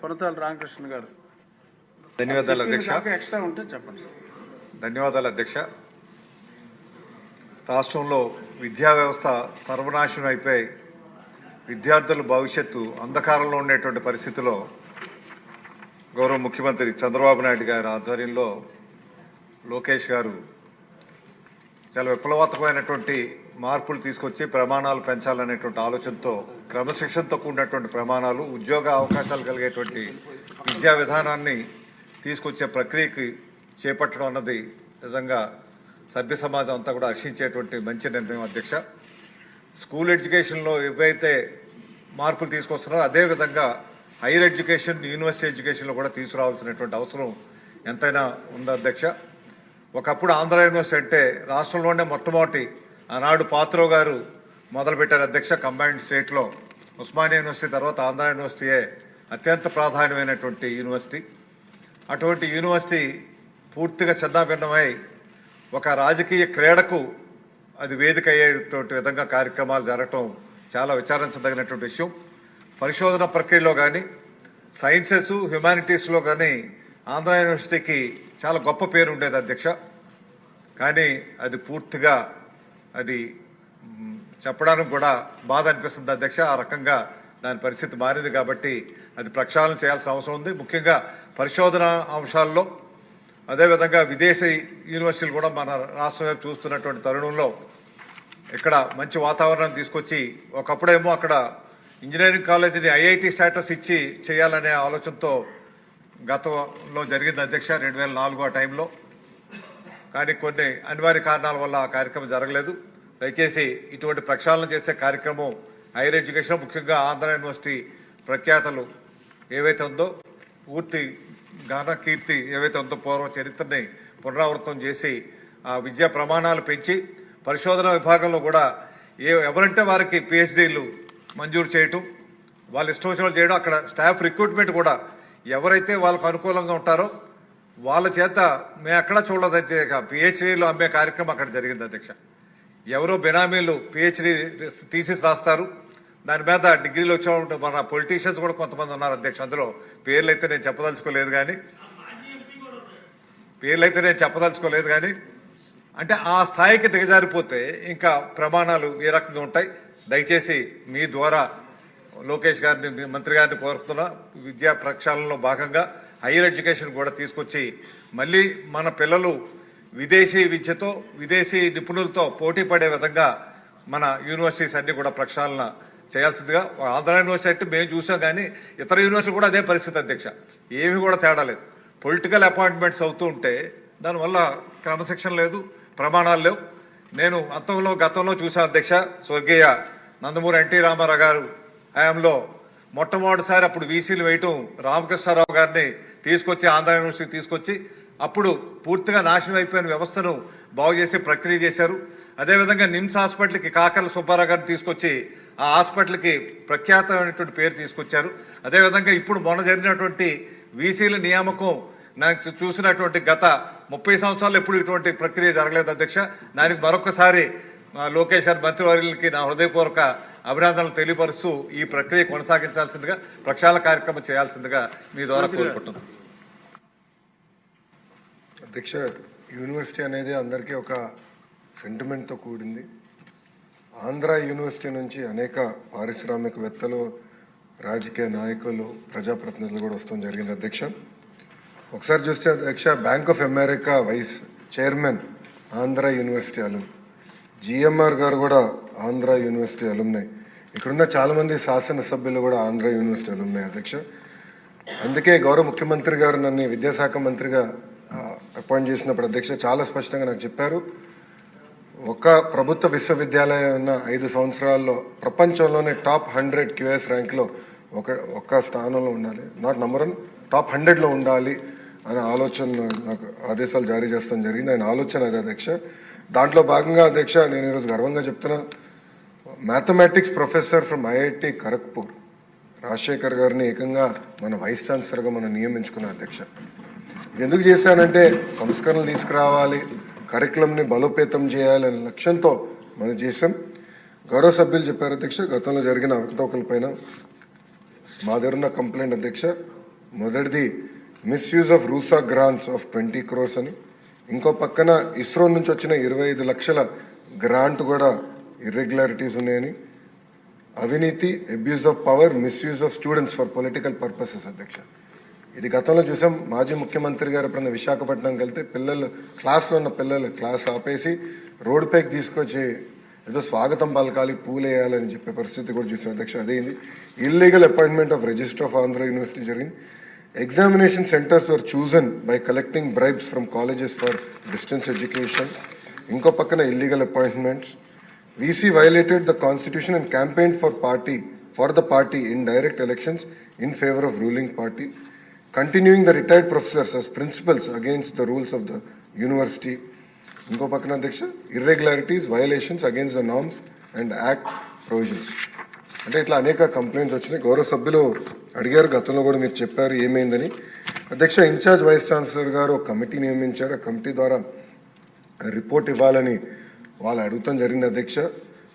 కొరతాల రామకృష్ణ గారు. ధన్యవాదాలు అధ్యక్ష. ఎక్స్ట్రా ఉంటే చెప్పండి. సార్ ధన్యవాదాలు అధ్యక్ష. రాష్ట్రంలో విద్యా వ్యవస్థ సర్వనాశనం అయిపోయి విద్యార్థుల భవిష్యత్తు అంధకారంలో ఉండేటువంటి పరిస్థితిలో గౌరవ ముఖ్యమంత్రి చంద్రబాబు నాయుడు గారి ఆధ్వర్యంలో లోకేష్ గారు చాలా విప్లవాత్మకమైనటువంటి మార్పులు తీసుకొచ్చి ప్రమాణాలు పెంచాలనేటువంటి ఆలోచనతో క్రమశిక్షణతో కూడినటువంటి ప్రమాణాలు ఉద్యోగ అవకాశాలు కలిగేటువంటి విద్యా విధానాన్ని తీసుకొచ్చే ప్రక్రియకి చేపట్టడం అన్నది నిజంగా సభ్య సమాజం అంతా కూడా హర్షించేటువంటి మంచి నిర్ణయం అధ్యక్ష. స్కూల్ ఎడ్యుకేషన్లో ఏవైతే మార్పులు తీసుకొస్తున్నారో అదేవిధంగా హైయర్ ఎడ్యుకేషన్ యూనివర్సిటీ ఎడ్యుకేషన్లో కూడా తీసుకురావాల్సినటువంటి అవసరం ఎంతైనా ఉంది అధ్యక్ష ఒకప్పుడు ఆంధ్ర యూనివర్సిటీ అంటే రాష్ట్రంలోనే మొట్టమొదటి ఆనాడు పాత్రో గారు మొదలుపెట్టారు అధ్యక్ష కంబైన్డ్ స్టేట్లో. ఉస్మానియా యూనివర్సిటీ తర్వాత ఆంధ్ర యూనివర్సిటీయే అత్యంత ప్రాధాన్యమైనటువంటి యూనివర్సిటీ. అటువంటి యూనివర్సిటీ పూర్తిగా చిన్నాభిన్నమై ఒక రాజకీయ క్రీడకు అది వేదిక అయ్యేటువంటి విధంగా కార్యక్రమాలు జరగటం చాలా విచారించదగినటువంటి విషయం. పరిశోధన ప్రక్రియలో కానీ సైన్సెస్ హ్యుమానిటీస్లో కానీ ఆంధ్ర యూనివర్సిటీకి చాలా గొప్ప పేరు ఉండేది అధ్యక్ష. కానీ అది పూర్తిగా అది చెప్పడానికి కూడా బాధ అనిపిస్తుంది. అధ్యక్ష ఆ రకంగా దాని పరిస్థితి మారింది కాబట్టి అది ప్రక్షాళన చేయాల్సిన అవసరం ఉంది. ముఖ్యంగా పరిశోధన అంశాల్లో అదేవిధంగా విదేశీ యూనివర్సిటీలు కూడా మన రాష్ట్రం వైపు చూస్తున్నటువంటి తరుణంలో ఇక్కడ మంచి వాతావరణం తీసుకొచ్చి ఒకప్పుడేమో అక్కడ ఇంజనీరింగ్ కాలేజీని ఐఐటి స్టేటస్ ఇచ్చి చేయాలనే ఆలోచనతో గతంలో జరిగింది అధ్యక్ష రెండు వేల నాలుగు ఆ టైంలో. కానీ కొన్ని అనివార్య కారణాల వల్ల ఆ కార్యక్రమం జరగలేదు. దయచేసి ఇటువంటి ప్రక్షాళన చేసే కార్యక్రమం హైయర్ ఎడ్యుకేషన్ ముఖ్యంగా ఆంధ్ర యూనివర్సిటీ ప్రఖ్యాతలు ఏవైతే ఉందో పూర్తి ఘన కీర్తి ఏవైతే ఉందో పూర్వ చరిత్రని పునరావృతం చేసి ఆ విద్యా ప్రమాణాలు పెంచి పరిశోధన విభాగంలో కూడా ఏ ఎవరంటే వారికి పిహెచ్డీలు మంజూరు చేయటం వాళ్ళు ఇష్టం వచ్చిన చేయడం అక్కడ స్టాఫ్ రిక్రూట్మెంట్ కూడా ఎవరైతే వాళ్ళకు అనుకూలంగా ఉంటారో వాళ్ళ చేత మేము ఎక్కడా చూడలేదు పిహెచ్డీలు అమ్మే కార్యక్రమం అక్కడ జరిగింది అధ్యక్ష. ఎవరో బెనామీలు పిహెచ్డీ థీసిస్ రాస్తారు. దాని మీద డిగ్రీలు వచ్చే మన పొలిటీషియన్స్ కూడా కొంతమంది ఉన్నారు అధ్యక్ష. అందులో పేర్లు అయితే నేను చెప్పదలుచుకోలేదు కానీ పేర్లు అయితే నేను చెప్పదలుచుకోలేదు కానీ అంటే ఆ స్థాయికి దిగజారిపోతే ఇంకా ప్రమాణాలు ఏ రకంగా ఉంటాయి? దయచేసి మీ ద్వారా లోకేష్ గారిని మంత్రి గారిని కోరుతున్నా. విద్యా ప్రక్షాళనలో భాగంగా హైయర్ ఎడ్యుకేషన్ కూడా తీసుకొచ్చి మళ్ళీ మన పిల్లలు విదేశీ విద్యతో విదేశీ నిపుణులతో పోటీ పడే విధంగా మన యూనివర్సిటీస్ అన్ని కూడా ప్రక్షాళన చేయాల్సిందిగా ఆంధ్ర యూనివర్సిటీ అంటే మేము చూసాం కానీ ఇతర యూనివర్సిటీ కూడా అదే పరిస్థితి అధ్యక్ష. ఏమి కూడా తేడా లేదు. పొలిటికల్ అపాయింట్మెంట్స్ అవుతూ ఉంటే దానివల్ల క్రమశిక్షణ లేదు ప్రమాణాలు లేవు. నేను అంతంలో గతంలో చూసాను అధ్యక్ష స్వర్గీయ నందమూరి ఎన్టీ రామారావు గారు హయాంలో మొట్టమొదటిసారి అప్పుడు వీసీలు వేయటం రామకృష్ణారావు గారిని తీసుకొచ్చి ఆంధ్ర యూనివర్సిటీ తీసుకొచ్చి అప్పుడు పూర్తిగా నాశనం అయిపోయిన వ్యవస్థను బాగు చేసి ప్రక్రియ చేశారు. అదేవిధంగా నిమ్స్ హాస్పిటల్కి కాకల సుబ్బారావు గారిని తీసుకొచ్చి ఆ హాస్పిటల్కి ప్రఖ్యాతమైనటువంటి పేరు తీసుకొచ్చారు. అదేవిధంగా ఇప్పుడు మొన్న జరిగినటువంటి వీసీల నియామకం నాకు చూసినటువంటి గత ముప్పై సంవత్సరాలు ఎప్పుడు ఇటువంటి ప్రక్రియ జరగలేదు అధ్యక్ష. దానికి మరొకసారి ఆ, లోకేష్ గారి మంత్రివర్యులకి నా హృదయపూర్వక అభినందనలు తెలియపరుస్తూ ఈ ప్రక్రియ కొనసాగించాల్సిందిగా ప్రక్షాళన కార్యక్రమం చేయాల్సిందిగా మీ ద్వారా కోరుకుంటున్నాను అధ్యక్ష యూనివర్సిటీ అనేది అందరికీ ఒక సెంటిమెంట్తో కూడింది. ఆంధ్ర యూనివర్సిటీ నుంచి అనేక పారిశ్రామికవేత్తలు రాజకీయ నాయకులు ప్రజాప్రతినిధులు కూడా వస్తాం జరిగింది అధ్యక్ష. ఒకసారి చూస్తే అధ్యక్ష bank of America vice chairman Andhra university alum GMR గారు కూడా ఆంధ్ర యూనివర్సిటీ అలుమ్నాయి ఇక్కడున్న చాలామంది శాసనసభ్యులు కూడా ఆంధ్ర యూనివర్సిటీ అలుమ్నాయి అధ్యక్ష. అందుకే గౌరవ ముఖ్యమంత్రి గారు నన్ను విద్యాశాఖ మంత్రిగా అపాయింట్ చేసినప్పుడు అధ్యక్ష చాలా స్పష్టంగా నాకు చెప్పారు. ఒక ప్రభుత్వ విశ్వవిద్యాలయం ఉన్న ఐదు సంవత్సరాల్లో ప్రపంచంలోనే టాప్ హండ్రెడ్ క్యూఎస్ ర్యాంక్లో ఒక ఒక్క స్థానంలో ఉండాలి. నాట్ నంబర్ వన్ టాప్ హండ్రెడ్లో ఉండాలి అనే ఆలోచన నాకు ఆదేశాలు జారీ చేస్తాం జరిగింది. ఆయన ఆలోచన అది అధ్యక్ష. దాంట్లో భాగంగా అధ్యక్ష నేను ఈరోజు గర్వంగా చెప్తున్నా. Mathematics professor from IIT Kharagpur Rajasekhar గారిని ఏకంగా మన వైస్ ఛాన్సలర్గా మనం నియమించుకున్న అధ్యక్ష. ఎందుకు చేశానంటే సంస్కరణలు తీసుకురావాలి కరికులంని బలోపేతం చేయాలనే లక్ష్యంతో మనం చేసాం గౌరవ సభ్యులు చెప్పారు అధ్యక్ష గతంలో జరిగిన అవకతవకలపైన మా దగ్గర ఉన్న కంప్లైంట్ అధ్యక్ష మొదటిది misuse of RUSA grants of twenty crores అని. ఇంకో పక్కన ఇస్రో నుంచి వచ్చిన ఇరవై ఐదు లక్షల గ్రాంట్ కూడా ఇర్రెగ్యులారిటీస్ ఉన్నాయని. అవినీతి abuse of power misuse of students for political purposes అధ్యక్ష. ఇది గతంలో చూసాం. మాజీ ముఖ్యమంత్రి గారు ఎప్పుడన్నా విశాఖపట్నంకి వెళ్తే పిల్లలు క్లాస్లో ఉన్న పిల్లలు క్లాస్ ఆపేసి రోడ్ పైకి తీసుకొచ్చి ఏదో స్వాగతం పలకాలి పూలేయాలని చెప్పే పరిస్థితి కూడా చూసాం. అధ్యక్ష అదేంది illegal appointment of register of Andhra university జరిగింది. Examination centres were chosen by collecting bribes from colleges for distance education, ఇంకో పక్కన illegal appointments VC violated the constitution and campaign for party for the party in direct elections in favour of ruling party continuing the retired professors as principals against the rules of the university ఇంకో పక్కన అధ్యక్ష irregularities violations against the norms and act provisions అంటే ఇట్లా అనేక complaints వచ్చినాయి గౌరవ సభ్యులు అడిగారు. గతంలో కూడా మీరు చెప్పారు ఏమైందని. అధ్యక్ష ఇన్ఛార్జ్ వైస్ ఛాన్సలర్ గారు ఒక కమిటీ నియమించారు. ఆ కమిటీ ద్వారా రిపోర్ట్ ఇవ్వాలని వాళ్ళు అడుగుతాం జరిగింది అధ్యక్ష.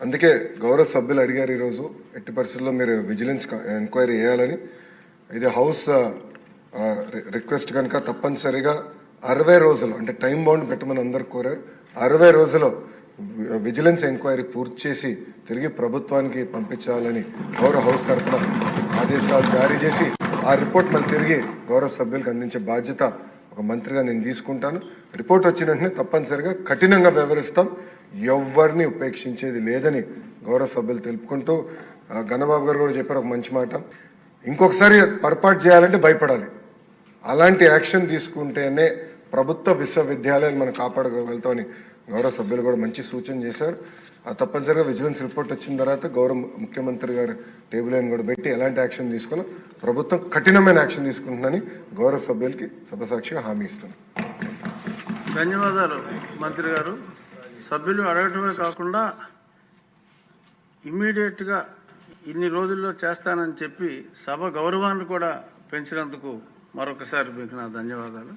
అందుకే గౌరవ సభ్యులు అడిగారు ఈరోజు. ఎట్టి పరిస్థితుల్లో మీరు విజిలెన్స్ ఎంక్వైరీ చేయాలని. ఇది హౌస్ రిక్వెస్ట్ కనుక తప్పనిసరిగా అరవై రోజులు అంటే టైం బౌండ్ పెట్టమని అందరు కోరారు. అరవై రోజులు విజిలెన్స్ ఎంక్వైరీ పూర్తి చేసి తిరిగి ప్రభుత్వానికి పంపించాలని గౌరవ హౌస్ తరఫున ఆదేశాలు జారీ చేసి ఆ రిపోర్ట్ మళ్ళీ తిరిగి గౌరవ సభ్యులకు అందించే బాధ్యత ఒక మంత్రిగా నేను తీసుకుంటాను. రిపోర్ట్ వచ్చిన వెంటనే తప్పనిసరిగా కఠినంగా వ్యవహరిస్తాం ఎవరిని ఉపేక్షించేది లేదని గౌరవ సభ్యులు తెలుపుకుంటూ గణబాబు గారు కూడా చెప్పారు ఒక మంచి మాట. ఇంకొకసారి పొరపాటు చేయాలంటే భయపడాలి. అలాంటి యాక్షన్ తీసుకుంటేనే ప్రభుత్వ విశ్వవిద్యాలయాలు మనం కాపాడగలుగుతామని గౌరవ సభ్యులు కూడా మంచి సూచన చేశారు. ఆ తప్పనిసరిగా విజిలెన్స్ రిపోర్ట్ వచ్చిన తర్వాత గౌరవ ముఖ్యమంత్రి గారు టేబుల్ అని కూడా పెట్టి ఎలాంటి యాక్షన్ తీసుకున్నా ప్రభుత్వం కఠినమైన యాక్షన్ తీసుకుంటుందని గౌరవ సభ్యులకి సభసాక్షిగా హామీ ఇస్తున్నాను ధన్యవాదాలు మంత్రి గారు. సభ్యులు అడగటమే కాకుండా ఇమ్మీడియట్గా ఇన్ని రోజుల్లో చేస్తానని చెప్పి సభ గౌరవాన్ని కూడా పెంచినందుకు మరొకసారి మీకు నా ధన్యవాదాలు.